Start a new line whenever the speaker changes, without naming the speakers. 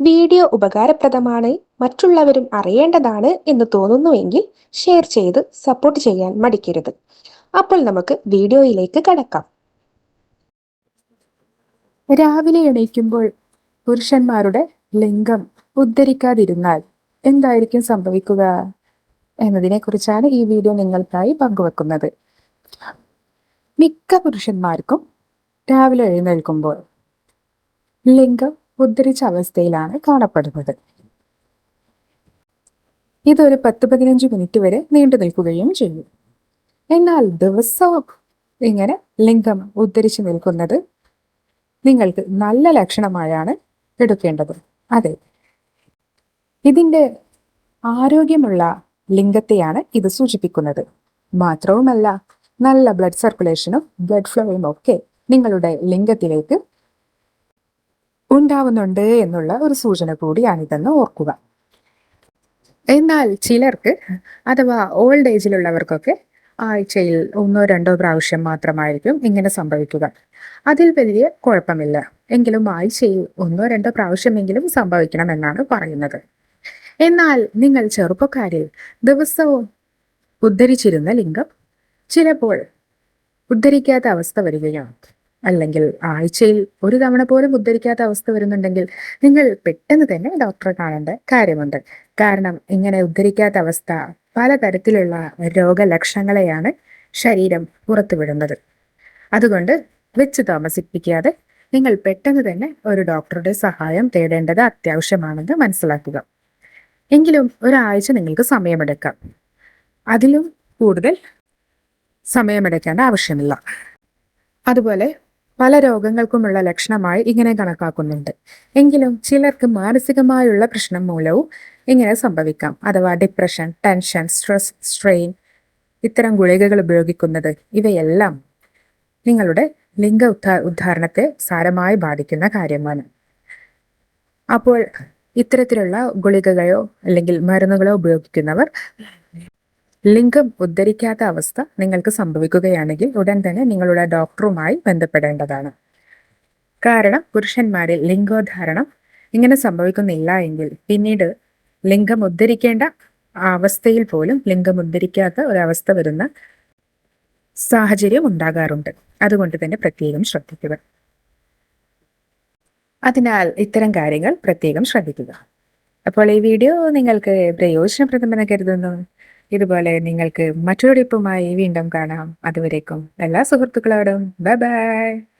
Video ഉപകാരപ്രദമാണ് മറ്റുള്ളവരും അറിയേണ്ടതാണ് എന്ന് തോന്നുന്നുവെങ്കിൽ ഷെയർ ചെയ്ത് സപ്പോർട്ട് ചെയ്യാൻ മടിക്കരുത്. അപ്പോൾ നമുക്ക് വീഡിയോയിലേക്ക് കടക്കാം.
രാവിലെ എണീക്കുമ്പോൾ പുരുഷന്മാരുടെ ലിംഗം ഉദ്ധരിക്കാതിരുന്നാൽ എന്തായിരിക്കും സംഭവിക്കുക എന്നതിനെ കുറിച്ചാണ് ഈ വീഡിയോ നിങ്ങൾക്കായി പങ്കുവെക്കുന്നത്. മിക്ക പുരുഷന്മാർക്കും രാവിലെ എഴുന്നേൽക്കുമ്പോൾ ലിംഗം ഉദ്ധരിച്ച അവസ്ഥയിലാണ് കാണപ്പെടുന്നത്. ഇതൊരു പത്ത് പതിനഞ്ച് മിനിറ്റ് വരെ നീണ്ടു നിൽക്കുകയും ചെയ്യും. എന്നാൽ ദിവസവും ഇങ്ങനെ ലിംഗം ഉദ്ധരിച്ചു നിൽക്കുന്നത് നിങ്ങൾക്ക് നല്ല ലക്ഷണമായാണ് എടുക്കേണ്ടത്. അതെ. ഇതിന്റെ ആരോഗ്യമുള്ള ലിംഗത്തെയാണ് ഇത് സൂചിപ്പിക്കുന്നത്. മാത്രവുമല്ല നല്ല ബ്ലഡ് സർക്കുലേഷനും ബ്ലഡ് ഫ്ലോയും ഒക്കെ നിങ്ങളുടെ ലിംഗത്തിലേക്ക് ഉണ്ടാവുന്നുണ്ട് എന്നുള്ള ഒരു സൂചന കൂടിയാണിതെന്ന് ഓർക്കുക. എന്നാൽ ചിലർക്ക് അഥവാ ഓൾഡ് ഏജിലുള്ളവർക്കൊക്കെ ആഴ്ചയിൽ ഒന്നോ രണ്ടോ പ്രാവശ്യം മാത്രമായിരിക്കും ഇങ്ങനെ സംഭവിക്കുക. അതിൽ വലിയ കുഴപ്പമില്ല. എങ്കിലും ആഴ്ചയിൽ ഒന്നോ രണ്ടോ പ്രാവശ്യമെങ്കിലും സംഭവിക്കണമെന്നാണ് പറയുന്നത്. എന്നാൽ നിങ്ങൾ ചെറുപ്പക്കാരിൽ ദിവസവും ഉദ്ധരിച്ചിരുന്ന ലിംഗം ചിലപ്പോൾ ഉദ്ധരിക്കാത്ത അവസ്ഥ വരികയോ അല്ലെങ്കിൽ ആഴ്ചയിൽ ഒരു തവണ പോലും ഉദ്ധരിക്കാത്ത അവസ്ഥ വരുന്നുണ്ടെങ്കിൽ നിങ്ങൾ പെട്ടെന്ന് തന്നെ ഡോക്ടറെ കാണേണ്ട കാര്യമുണ്ട്. കാരണം ഇങ്ങനെ ഉദ്ധരിക്കാത്ത അവസ്ഥ പലതരത്തിലുള്ള രോഗലക്ഷണങ്ങളെയാണ് ശരീരം പുറത്തുവിടുന്നത്. അതുകൊണ്ട് വെച്ച് താമസിപ്പിക്കാതെ നിങ്ങൾ പെട്ടെന്ന് തന്നെ ഒരു ഡോക്ടറുടെ സഹായം തേടേണ്ടത് അത്യാവശ്യമാണെന്ന് മനസ്സിലാക്കുക. എങ്കിലും ഒരാഴ്ച നിങ്ങൾക്ക് സമയമെടുക്കാം. അതിലും കൂടുതൽ സമയമെടുക്കേണ്ട ആവശ്യമില്ല. അതുപോലെ പല രോഗങ്ങൾക്കുമുള്ള ലക്ഷണമായി ഇങ്ങനെ കണക്കാക്കുന്നുണ്ട്. എങ്കിലും ചിലർക്ക് മാനസികമായുള്ള പ്രശ്നം മൂലവും ഇങ്ങനെ സംഭവിക്കാം. അഥവാ ഡിപ്രഷൻ ടെൻഷൻ സ്ട്രെസ് സ്ട്രെയിൻ ഇത്തരം ഗുളികകൾ ഉപയോഗിക്കുന്നത് ഇവയെല്ലാം നിങ്ങളുടെ ലിംഗ ഉദ്ധാ ഉദ്ധാരണത്തെ സാരമായി ബാധിക്കുന്ന കാര്യമാണ്. അപ്പോൾ ഇത്തരത്തിലുള്ള ഗുളികകളോ അല്ലെങ്കിൽ മരുന്നുകളോ ഉപയോഗിക്കുന്നവർ ലിംഗം ഉദ്ധരിക്കാത്ത അവസ്ഥ നിങ്ങൾക്ക് സംഭവിക്കുകയാണെങ്കിൽ ഉടൻ തന്നെ നിങ്ങളുടെ ഡോക്ടറുമായി ബന്ധപ്പെടേണ്ടതാണ്. കാരണം പുരുഷന്മാരിൽ ലിംഗോദ്ധാരണം ഇങ്ങനെ സംഭവിക്കുന്നില്ല എങ്കിൽ പിന്നീട് ലിംഗം ഉദ്ധരിക്കേണ്ട അവസ്ഥയിൽ പോലും ലിംഗം ഉദ്ധരിക്കാത്ത ഒരവസ്ഥ വരുന്ന സാഹചര്യം ഉണ്ടാകാറുണ്ട്. അതുകൊണ്ട് തന്നെ പ്രത്യേകം ശ്രദ്ധിക്കുക. അതിനാൽ ഇത്തരം കാര്യങ്ങൾ പ്രത്യേകം ശ്രദ്ധിക്കുക. അപ്പോൾ ഈ വീഡിയോ നിങ്ങൾക്ക് പ്രയോജനപ്രദമെന്ന് കരുതുന്നു. ഇതുപോലെ നിങ്ങൾക്ക് മറ്റൊരു ടിപ്പുമായി വീണ്ടും കാണാം. അതുവരേക്കും എല്ലാ സുഹൃത്തുക്കളോടും. Bye bye